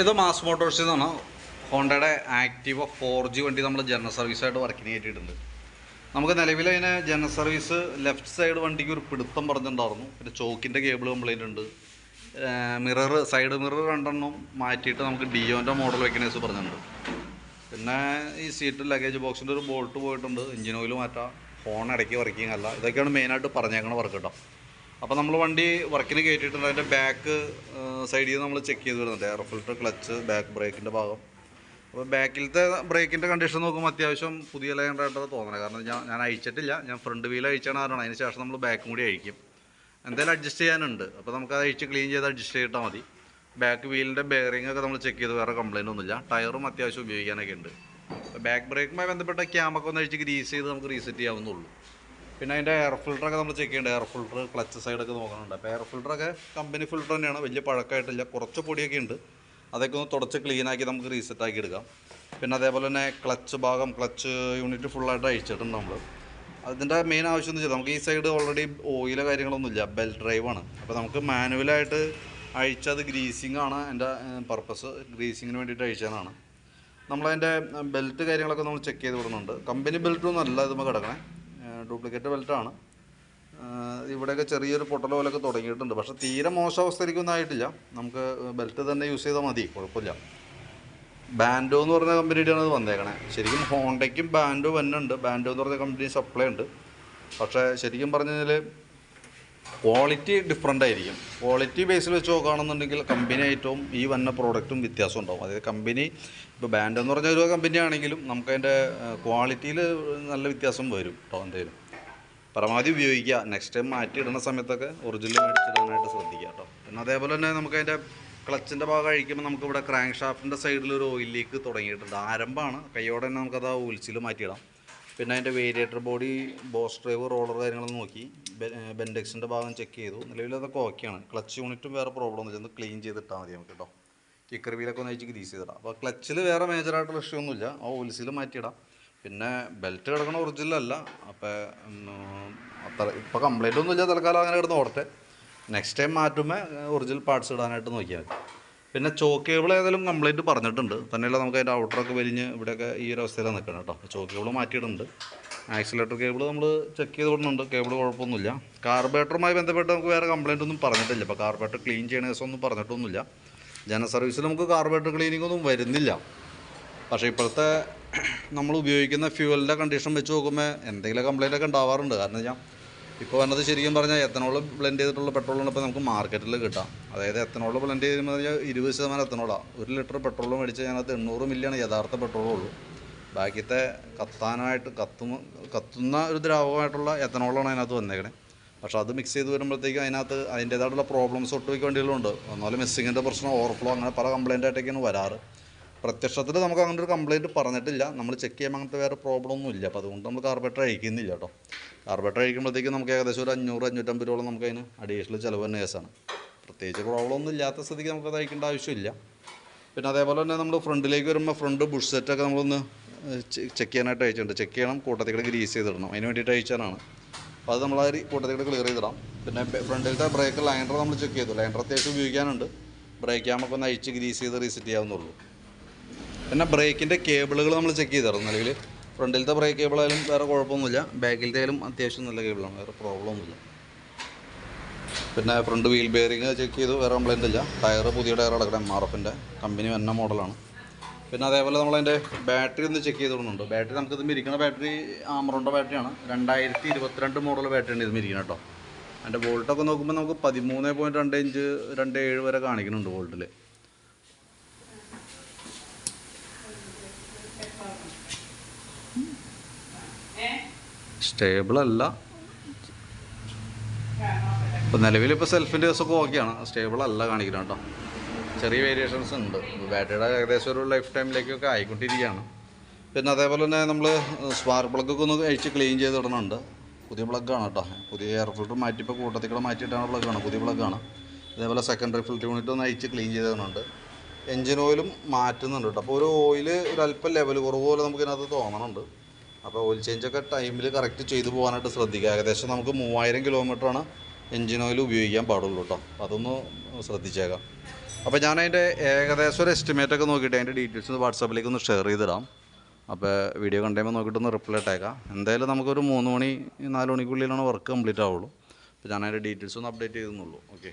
ഇത് മാസ് മോട്ടോഴ്സിൽ നിന്നാണ് ഹോണ്ടയുടെ ആക്റ്റീവ ഫോർ ജി വണ്ടി നമ്മൾ ജനറൽ സർവീസായിട്ട് വർക്കിന് കയറ്റിയിട്ടുണ്ട് നമുക്ക് നിലവിൽ അതിന് ജനറൽ സർവീസ് ലെഫ്റ്റ് സൈഡ് വണ്ടിക്ക് ഒരു പിടുത്തം പറഞ്ഞിട്ടുണ്ടായിരുന്നു. പിന്നെ ചോക്കിന്റെ കേബിൾ കംപ്ലൈന്റ് ഉണ്ട്. മിറർ സൈഡ് മിറർ രണ്ടെണ്ണം മാറ്റിയിട്ട് നമുക്ക് ഡിയോന്റെ മോഡൽ വെക്കണേസ് പറഞ്ഞിട്ടുണ്ട്. പിന്നെ ഈ സീറ്റ് ലഗേജ് ബോക്സിന്റെ ഒരു ബോൾട്ട് പോയിട്ടുണ്ട്. എഞ്ചിൻ ഓയിൽ മാറ്റാം. ഫോൺ ഇടയ്ക്ക് വർക്കിംഗ് അല്ല. ഇതൊക്കെയാണ് മെയിനായിട്ട് പറഞ്ഞേക്കണ വർക്ക് കേട്ടോ അപ്പോൾ നമ്മൾ വണ്ടി വർക്കിന് കയറ്റിയിട്ടുണ്ട് അതിന്റെ ബാക്ക് സൈഡിൽ നിന്ന് നമ്മൾ ചെക്ക് ചെയ്ത് വരുന്നുണ്ട്. എയർ ഫിൽറ്റർ ക്ലച്ച് ബാക്ക് ബ്രേക്കിന്റെ ഭാഗം. അപ്പോൾ ബാക്കിലത്തെ ബ്രേക്കിന്റെ കണ്ടീഷൻ നോക്കുമ്പോൾ അത്യാവശ്യം പുതിയ ലൈനായിട്ടാണ് തോന്നുന്നത് കാരണം ഞാൻ ഞാൻ അഴിച്ചിട്ടില്ല. ഞാൻ ഫ്രണ്ട് വീൽ അഴിച്ചാണ് കാരണം അതിന് ശേഷം നമ്മൾ ബാക്കും കൂടി അഴിക്കും. എന്തായാലും അഡ്ജസ്റ്റ് ചെയ്യാനുണ്ട്. അപ്പോൾ നമുക്ക് അത് അഴിച്ച് ക്ലീൻ ചെയ്ത് അഡ്ജസ്റ്റ് ചെയ്തിട്ടാൽ മതി. ബാക്ക് വീലിന്റെ ബെയറിംഗ് ഒക്കെ നമ്മൾ ചെക്ക് ചെയ്ത് വേറെ കംപ്ലയിന്റ് ഒന്നുമില്ല. ടയറും അത്യാവശ്യം ഉപയോഗിക്കാനൊക്കെ ഉണ്ട്. ബാക്ക് ബ്രേക്കുമായി ബന്ധപ്പെട്ട ക്യാമൊക്കെ ഒന്ന് അഴിച്ച് ഗ്രീസ് ചെയ്ത് നമുക്ക് റീസെറ്റ് ചെയ്യാവുന്നുള്ളൂ പിന്നെ അതിന്റെ എയർ ഫിൽറ്ററൊക്കെ നമ്മൾ ചെക്ക് ചെയ്യേണ്ടത് എയർ ഫിൽട്ടർ ക്ലച്ച് സൈഡൊക്കെ നോക്കാനുണ്ട് അപ്പോൾ എയർ ഫിൽറ്ററൊക്കെ കമ്പനി ഫിൽട്ടർ തന്നെയാണ്. വലിയ പഴക്കമായിട്ടില്ല കുറച്ച് പൊടിയൊക്കെ ഉണ്ട്. അതൊക്കെ ഒന്ന് തുടച്ച് ക്ലീനാക്കി നമുക്ക് റീസെറ്റ് ആക്കി എടുക്കാം. പിന്നെ അതേപോലെ തന്നെ ക്ലച്ച് ഭാഗം ക്ലച്ച് യൂണിറ്റ് ഫുള്ളായിട്ട് അഴിച്ചിട്ടുണ്ട് നമ്മൾ അതിന്റെ മെയിൻ ആവശ്യം എന്ന് വെച്ചാൽ നമുക്ക് ഈ സൈഡ് ഓൾറെഡി ഓയിലോ കാര്യങ്ങളൊന്നുമില്ല ബെൽറ്റ് ഡ്രൈവാണ് അപ്പോൾ നമുക്ക് മാനുവലായിട്ട് അഴിച്ചത് ഗ്രീസിംഗ് ആണ്. എന്റെ പർപ്പസ് ഗ്രീസിങ്ങിന് വേണ്ടിയിട്ട് അഴിച്ചതാണ്. നമ്മളതിന്റെ ബെൽറ്റ് കാര്യങ്ങളൊക്കെ നമ്മൾ ചെക്ക് ചെയ്ത് വിടുന്നുണ്ട് കമ്പനി ബെൽറ്റൊന്നും അല്ല നമുക്ക് കിടക്കണേ. ഡ്യൂപ്ലിക്കേറ്റ് ബെൽറ്റാണ്. ഇവിടെയൊക്കെ ചെറിയൊരു പൊട്ടൽ പോലൊക്കെ തുടങ്ങിയിട്ടുണ്ട്. പക്ഷേ തീരെ മോശം നമുക്ക് ബെൽറ്റ് തന്നെ യൂസ് ചെയ്താൽ മതി. കുഴപ്പമില്ല. ബാൻഡോ എന്ന് പറഞ്ഞ കമ്പനിയുടെയാണ് ഇത് വന്നേക്കണേ. ശരിക്കും ഹോണ്ടയ്ക്കും ബാൻഡോ വന്നുണ്ട് ബാൻഡോ എന്ന് പറഞ്ഞ കമ്പനി സപ്ലൈ ഉണ്ട്. പക്ഷേ ശരിക്കും പറഞ്ഞു കഴിഞ്ഞാൽ ക്വാളിറ്റി ഡിഫറെന്റ് ആയിരിക്കും. ക്വാളിറ്റി ബേസിൽ വെച്ച് നോക്കുകയാണെന്നുണ്ടെങ്കിൽ കമ്പനി ഐറ്റവും ഈ വന്ന പ്രോഡക്റ്റും വ്യത്യാസം ഉണ്ടാവും. അതായത് കമ്പനി ഇപ്പോൾ ബാൻഡ് എന്ന് പറഞ്ഞ ഒരു കമ്പനി ആണെങ്കിലും നമുക്കതിന്റെ ക്വാളിറ്റിയിൽ നല്ല വ്യത്യാസം വരും കേട്ടോ എന്തെങ്കിലും പരമാവധി ഉപയോഗിക്കുക. നെക്സ്റ്റ് ടൈം മാറ്റി ഇടുന്ന സമയത്തൊക്കെ ഒറിജിനൽ മേടിച്ചിടാനായിട്ട് ശ്രദ്ധിക്കുക കേട്ടോ പിന്നെ അതേപോലെ തന്നെ നമുക്ക് അതിന്റെ ക്ലച്ചിന്റെ ഭാഗം അഴിക്കുമ്പോൾ നമുക്കിവിടെ ക്രാങ്ക് ഷാഫ്റ്റിന്റെ സൈഡിൽ ഒരു ഓയിൽ ലീക്ക് തുടങ്ങിയിട്ടുണ്ട്. ആരംഭമാണ്. കൈയോടെ തന്നെ നമുക്കത് ആ ഓയിൽസിൽ മാറ്റിയിടാം. പിന്നെ അതിന്റെ variator body boss drive roller കാര്യങ്ങളൊന്നും നോക്കി. ബെൻഡെക്സിന്റെ ഭാഗം ചെക്ക് ചെയ്തു. നിലവിൽ അതൊക്കെ ഓക്കെയാണ് ക്ലച്ച് യൂണിറ്റും വേറെ പ്രോബ്ലം ഒന്നും ക്ലീൻ ചെയ്തിട്ടാൽ മതി നമുക്ക് കേട്ടോ കിക്കർ വീലൊക്കെ ഒന്ന് അയച്ച് ഗ്രീസ് ചെയ്തിടാം. അപ്പോൾ ക്ലച്ചിൽ വേറെ മേജറായിട്ടുള്ള ഇഷ്യൂ ഒന്നുമില്ല ആ ഓയിൽസിൽ മാറ്റിയിടാം. പിന്നെ ബെൽറ്റ് കിടക്കണ ഒറിജിനൽ അല്ല. അപ്പോൾ ഇപ്പോൾ കംപ്ലൈന്റ് ഒന്നുമില്ല തൽക്കാലം അങ്ങനെ കിടന്ന് ഓടട്ടെ. നെക്സ്റ്റ് ടൈം മാറ്റുമ്പോൾ ഒറിജിനൽ പാർട്സ് ഇടാനായിട്ട് നോക്കിയാൽ മതി. പിന്നെ ചോക്ക് കേബിൾ ഏതായാലും കംപ്ലൈന്റ് പറഞ്ഞിട്ടുണ്ട്. തന്നെയല്ല നമുക്ക് അതിന്റെ ഔട്ടറൊക്കെ വലിഞ്ഞ് ഇവിടെയൊക്കെ ഈ ഒരു അവസ്ഥയിലാണ് നിൽക്കണം കേട്ടോ. ചോക്ക് കേബിൾ മാറ്റിയിട്ടുണ്ട് ആക്സിലേറ്റർ കേബിൾ നമ്മൾ ചെക്ക് ചെയ്ത് വിടുന്നുണ്ട് കേബിൾ കുഴപ്പമൊന്നുമില്ല. കാർബേറ്ററുമായി ബന്ധപ്പെട്ട് നമുക്ക് വേറെ കംപ്ലൈന്റ് ഒന്നും പറഞ്ഞിട്ടില്ല. ഇപ്പോൾ കാർബേറ്റർ ക്ലീൻ ചെയ്യണ ദിവസം ഒന്നും പറഞ്ഞിട്ടൊന്നുമില്ല. ജന സർവീസിൽ നമുക്ക് കാർബേറ്റർ ക്ലീനിങ് ഒന്നും വരുന്നില്ല. പക്ഷേ ഇപ്പോഴത്തെ നമ്മൾ ഉപയോഗിക്കുന്ന ഫ്യൂവലിന്റെ കണ്ടീഷൻ വെച്ച് നോക്കുമ്പോൾ എന്തെങ്കിലും കംപ്ലൈന്റ് ഒക്കെ ഉണ്ടാവാറുണ്ട്. കാരണം ഞാൻ ഇപ്പോൾ വന്നത് ശരിക്കും പറഞ്ഞാൽ എത്തനോൾ ബ്ലെൻഡ് ചെയ്തിട്ടുള്ള പെട്രോളാണ് ഇപ്പോൾ നമുക്ക് മാർക്കറ്റിൽ കിട്ടാം. അതായത് എത്തനോൾ ബ്ലെൻഡ് കഴിഞ്ഞാൽ ഇരുപത് ശതമാനം എത്തനോളാണ് ഒരു ലിറ്റർ പെട്രോളും മേടിച്ച് അതിനകത്ത് എണ്ണൂറ് മില്ലിയാണ് യഥാർത്ഥ പെട്രോളുള്ളൂ ബാക്കിയത്തെ കത്താനായിട്ട് കത്തുന്ന കത്തുന്ന ഒരു ദ്രാവകമായിട്ടുള്ള എത്തനോളാണ് അതിനകത്ത് വന്നേക്കണേ. പക്ഷെ അത് മിക്സ് ചെയ്ത് വരുമ്പോഴത്തേക്കും അതിനകത്ത് അതിന്റേതായിട്ടുള്ള പ്രോബ്ലംസ് ഒട്ടുമിക്ക വണ്ടികളുണ്ട് ഒന്നാലും മിസ്സിങ്ങിന്റെ പ്രശ്നം ഓവർഫ്ലോ അങ്ങനെ പല കംപ്ലൈന്റ് ആയിട്ടൊക്കെയാണ് വരാറ്. പ്രത്യക്ഷത്തിൽ നമുക്ക് അങ്ങനെ ഒരു കംപ്ലയിന്റ് പറഞ്ഞിട്ടില്ല. നമ്മൾ ചെക്ക് ചെയ്യുമ്പോൾ അങ്ങനത്തെ വേറെ പ്രോബ്ലം ഒന്നും ഇല്ല. അപ്പോൾ അതുകൊണ്ട് നമ്മൾ കാർബേറ്റർ അഴിക്കുന്നില്ല കേട്ടോ. കാർബേറ്റർ അഴിക്കുമ്പോഴത്തേക്കും നമുക്ക് ഏകദേശം ഒരു അഞ്ഞൂറ് അഞ്ഞൂറ്റമ്പത് രൂപ നമുക്ക് അതിന് അഡീഷണൽ ചിലവ് തന്നെ കേസാണ്. പ്രത്യേകിച്ച് പ്രോബ്ലം ഒന്നും ഇല്ലാത്ത സ്ഥിതിക്ക് നമുക്കത് അഴിക്കേണ്ട ആവശ്യമില്ല. പിന്നെ അതേപോലെ തന്നെ നമ്മൾ ഫ്രണ്ടിലേക്ക് വരുമ്പോൾ ഫ്രണ്ട് ബുഷ് സെറ്റൊക്കെ നമ്മളൊന്ന് ചെക്ക് ചെയ്യാനായിട്ട് അയച്ചിട്ടുണ്ട്. ചെക്ക് ചെയ്യണം കൂട്ടത്തിൽ കൂടെ ഗ്രീസ് ചെയ്തിടണം. അതിന് വേണ്ടിയിട്ട് അയച്ചാനാണ് അപ്പോൾ അത് നമ്മൾ ആ കൂട്ടത്തിൽ കൂടെ ക്ലിയർ ചെയ്തിടാം. പിന്നെ ഫ്രണ്ടിലത്തെ ബ്രേക്ക് ലൈനർ നമ്മൾ ചെക്ക് ചെയ്തു. ലൈനർ അത്യാവശ്യം ഉപയോഗിക്കാനുണ്ട്. ബ്രേക്ക് ക്യാമൊക്കെ ഒന്ന് അയച്ച് ഗ്രീസ് ചെയ്ത് റീസെറ്റ് ചെയ്യാവുന്നുള്ളൂ പിന്നെ ബ്രേക്കിന്റെ കേബിളുകൾ നമ്മൾ ചെക്ക് ചെയ്തായിരുന്നു നിലവിൽ ഫ്രണ്ടിലത്തെ ബ്രേക്ക് കേബിളായാലും വേറെ കുഴപ്പമൊന്നുമില്ല. ബാക്കിലത്തെ ആയാലും അത്യാവശ്യം നല്ല കേബിളാണ്. വേറെ പ്രോബ്ലം ഒന്നുമില്ല പിന്നെ ഫ്രണ്ട് വീൽ ബെയറിങ് ചെക്ക് ചെയ്തു. വേറെ കംപ്ലൈന്റ് ഇല്ല. ടയർ പുതിയ ടയർ അടക്കണം. എം ആർ എഫിന്റെ കമ്പനി വന്ന മോഡലാണ്. പിന്നെ അതേപോലെ നമ്മളതിന്റെ ബാറ്ററി ഒന്ന് ചെക്ക് ചെയ്തിടുന്നുണ്ട് ബാറ്ററി നമുക്ക് ഇതിന് ഇരിക്കുന്ന ബാറ്ററി ആമറോണ്ട ബാറ്ററിയാണ്. രണ്ടായിരത്തി ഇരുപത്തിരണ്ട് മോഡൽ ബാറ്ററിയാണ് ഇത് ഇരിക്കുന്നത് കേട്ടോ. അതിന്റെ വോൾട്ടൊക്കെ നോക്കുമ്പോൾ നമുക്ക് പതിമൂന്ന് പോയിന്റ് രണ്ട് ഇഞ്ച് രണ്ട് ഏഴ് വരെ കാണിക്കുന്നുണ്ട് വോൾട്ടിൽ സ്റ്റേബിൾ അല്ല ഇപ്പോൾ നിലവിൽ ഇപ്പോൾ സെൽഫിന്റെ ദിവസമൊക്കെ ഓക്കെയാണ് സ്റ്റേബിളല്ല കാണിക്കുന്നത് കേട്ടോ. ചെറിയ വേരിയേഷൻസ് ഉണ്ട്. ബാറ്ററിയുടെ ഏകദേശം ഒരു ലൈഫ് ടൈമിലേക്കൊക്കെ ആയിക്കൊണ്ടിരിക്കുകയാണ്. പിന്നെ അതേപോലെ തന്നെ നമ്മൾ സ്പാർക്ക് പ്ലഗൊക്കെ ഒന്ന് അഴിച്ച് ക്ലീൻ ചെയ്ത് ഇടുന്നുണ്ട്. പുതിയ പ്ലഗാണ് കേട്ടോ. പുതിയ എയർ ഫിൽറ്റർ മാറ്റിപ്പോൾ കൂട്ടത്തിൽ കൂടെ മാറ്റിയിട്ടാണ് പ്ലഗാണ് പുതിയ പ്ലഗാണ് അതേപോലെ സെക്കൻഡറി ഫിൽറ്റർ യൂണിറ്റ് ഒന്ന് അഴിച്ച് ക്ലീൻ ചെയ്തിടുന്നുണ്ട് എൻജിൻ ഓയിലും മാറ്റുന്നുണ്ട് കേട്ടോ. അപ്പോൾ ഒരു ഓയിൽ ഒരു അല്പം ലെവൽ കുറവ് പോലെ നമുക്കിതിനകത്ത് തോന്നണുണ്ട്. അപ്പോൾ ഓയിൽ ചേഞ്ച് ഒക്കെ ടൈമിൽ കറക്റ്റ് ചെയ്തു പോകാനായിട്ട് ശ്രദ്ധിക്കുക. ഏകദേശം നമുക്ക് മൂവായിരം കിലോമീറ്ററാണ് എഞ്ചിൻ ഓയിൽ ഉപയോഗിക്കാൻ പാടുള്ളൂ കേട്ടോ അതൊന്ന് ശ്രദ്ധിച്ചേക്കാം. അപ്പോൾ ഞാൻ അതിന്റെ ഏകദേശം ഒരു എസ്റ്റിമേറ്റ് ഒക്കെ നോക്കിയിട്ട് അതിന്റെ ഡീറ്റെയിൽസ് വാട്സാപ്പിലേക്ക് ഒന്ന് ഷെയർ ചെയ്തിടാം. അപ്പോൾ വീഡിയോ കണ്ടുമ്പോൾ നോക്കിയിട്ട് ഒന്ന് റിപ്ലൈ ഇട്ടേക്കാം. എന്തായാലും നമുക്കൊരു മൂന്ന് മണി നാല് മണിക്കുള്ളിലാണ് വർക്ക് കംപ്ലീറ്റ് ആവുള്ളൂ. അപ്പോൾ ഞാൻ അതിന്റെ ഡീറ്റെയിൽസ് ഒന്ന് അപ്ഡേറ്റ് ചെയ്തെന്നുള്ളൂ. ഓക്കെ